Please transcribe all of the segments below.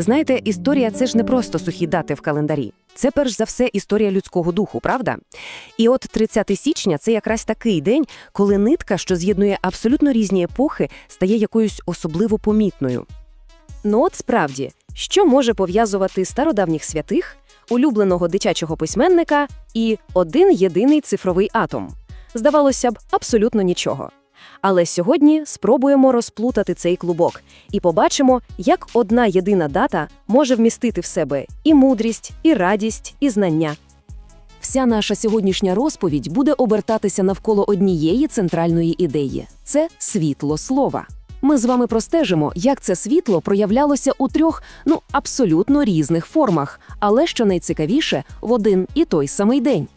Знаєте, історія це ж не просто сухі дати в календарі. Це перш за все історія людського духу, правда? І от 30 січня це якраз такий день, коли нитка, що з'єднує абсолютно різні епохи, стає якоюсь особливо помітною. Ну от справді, що може пов'язувати стародавніх святих, улюбленого дитячого письменника і один єдиний цифровий атом? Здавалося б, абсолютно нічого. Але сьогодні спробуємо розплутати цей клубок і побачимо, як одна єдина дата може вмістити в себе і мудрість, і радість, і знання. Вся наша сьогоднішня розповідь буде обертатися навколо однієї центральної ідеї це світло слова. Ми з вами простежимо, як це світло проявлялося у трьох ну абсолютно різних формах, але що найцікавіше, в один і той самий день.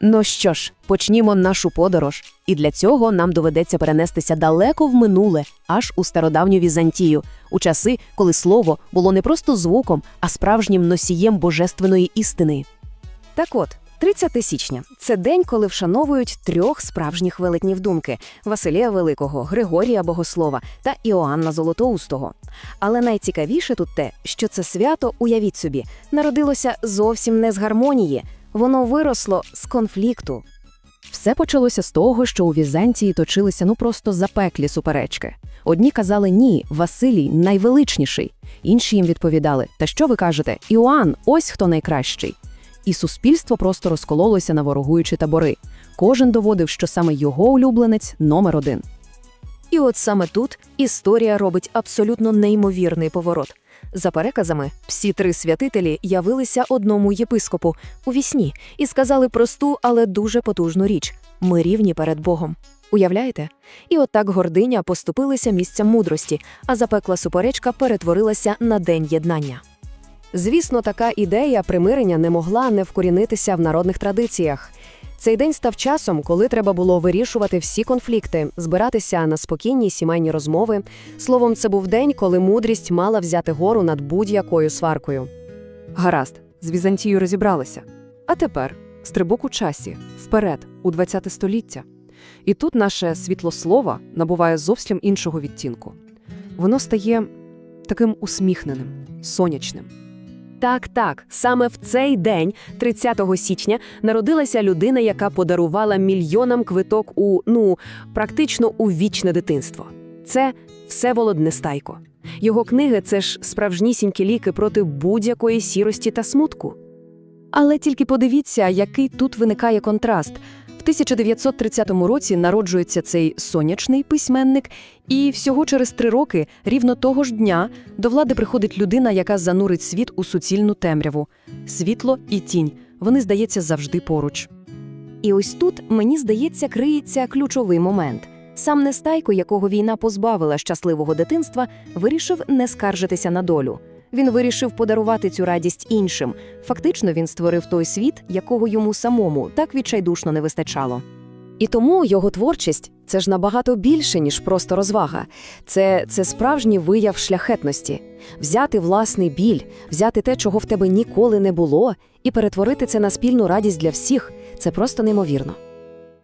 Ну що ж, почнімо нашу подорож. І для цього нам доведеться перенестися далеко в минуле, аж у стародавню Візантію, у часи, коли слово було не просто звуком, а справжнім носієм божественної істини. Так от, 30 січня це день, коли вшановують трьох справжніх велетнів думки Василія Великого, Григорія Богослова та Іоанна Золотоустого. Але найцікавіше тут те, що це свято, уявіть собі, народилося зовсім не з гармонії, воно виросло з конфлікту. Все почалося з того, що у Візантії точилися ну просто запеклі суперечки. Одні казали ні, Василій найвеличніший. Інші їм відповідали: Та що ви кажете, Іоанн, ось хто найкращий. І суспільство просто розкололося на ворогуючі табори. Кожен доводив, що саме його улюбленець номер один. І от саме тут історія робить абсолютно неймовірний поворот. За переказами, всі три святителі явилися одному єпископу у вісні і сказали просту, але дуже потужну річ: ми рівні перед Богом. Уявляєте? І отак гординя поступилися місцям мудрості, а запекла суперечка перетворилася на день єднання. Звісно, така ідея примирення не могла не вкорінитися в народних традиціях. Цей день став часом, коли треба було вирішувати всі конфлікти, збиратися на спокійні сімейні розмови. Словом, це був день, коли мудрість мала взяти гору над будь-якою сваркою. Гаразд, з Візантією розібралися. А тепер стрибок у часі, вперед, у ХХ століття. І тут наше світлослово набуває зовсім іншого відтінку. Воно стає таким усміхненим, сонячним. Так, так, саме в цей день, 30 січня, народилася людина, яка подарувала мільйонам квиток у ну практично у вічне дитинство. Це Всеволод Нестайко. Його книги це ж справжнісінькі ліки проти будь-якої сірості та смутку. Але тільки подивіться, який тут виникає контраст. В 1930 році народжується цей сонячний письменник, і всього через три роки, рівно того ж дня, до влади приходить людина, яка занурить світ у суцільну темряву. Світло і тінь. Вони, здається, завжди поруч. І ось тут, мені здається, криється ключовий момент. Сам Нестайко, якого війна позбавила щасливого дитинства, вирішив не скаржитися на долю. Він вирішив подарувати цю радість іншим. Фактично, він створив той світ, якого йому самому так відчайдушно не вистачало. І тому його творчість це ж набагато більше, ніж просто розвага. Це, це справжній вияв шляхетності. Взяти власний біль, взяти те, чого в тебе ніколи не було, і перетворити це на спільну радість для всіх це просто неймовірно.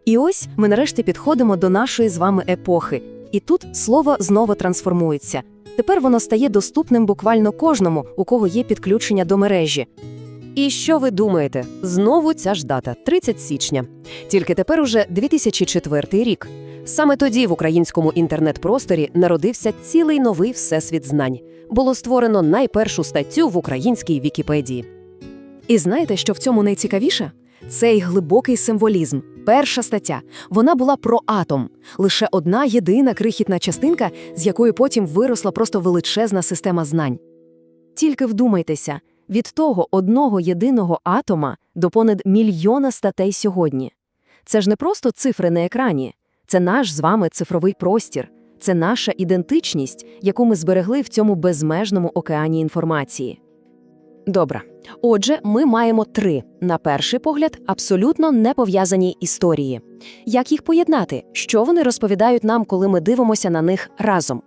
І ось ми нарешті підходимо до нашої з вами епохи. І тут слово знову трансформується. Тепер воно стає доступним буквально кожному, у кого є підключення до мережі. І що ви думаєте? Знову ця ж дата 30 січня. Тільки тепер уже 2004 рік. Саме тоді в українському інтернет-просторі народився цілий новий всесвіт знань. Було створено найпершу статтю в українській Вікіпедії. І знаєте, що в цьому найцікавіше? Цей глибокий символізм. Перша стаття. Вона була про атом. Лише одна єдина крихітна частинка, з якої потім виросла просто величезна система знань. Тільки вдумайтеся, від того одного єдиного атома до понад мільйона статей сьогодні. Це ж не просто цифри на екрані, це наш з вами цифровий простір, це наша ідентичність, яку ми зберегли в цьому безмежному океані інформації. Добре. Отже, ми маємо три, на перший погляд, абсолютно не пов'язані історії. Як їх поєднати? Що вони розповідають нам, коли ми дивимося на них разом?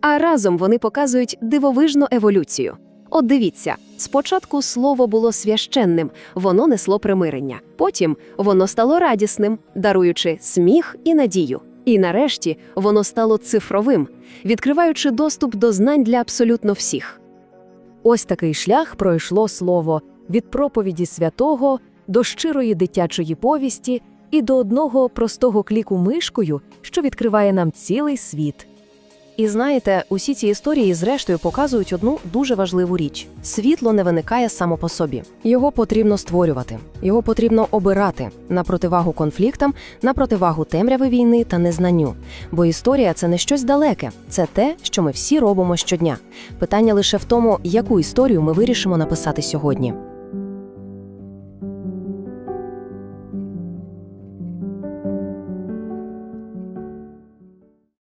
А разом вони показують дивовижну еволюцію. От дивіться, спочатку слово було священним, воно несло примирення. Потім воно стало радісним, даруючи сміх і надію. І нарешті воно стало цифровим, відкриваючи доступ до знань для абсолютно всіх. Ось такий шлях пройшло слово від проповіді святого до щирої дитячої повісті і до одного простого кліку мишкою, що відкриває нам цілий світ. І знаєте, усі ці історії зрештою показують одну дуже важливу річ: світло не виникає само по собі. Його потрібно створювати, його потрібно обирати на противагу конфліктам, на противагу темряви війни та незнанню. Бо історія це не щось далеке, це те, що ми всі робимо щодня. Питання лише в тому, яку історію ми вирішимо написати сьогодні.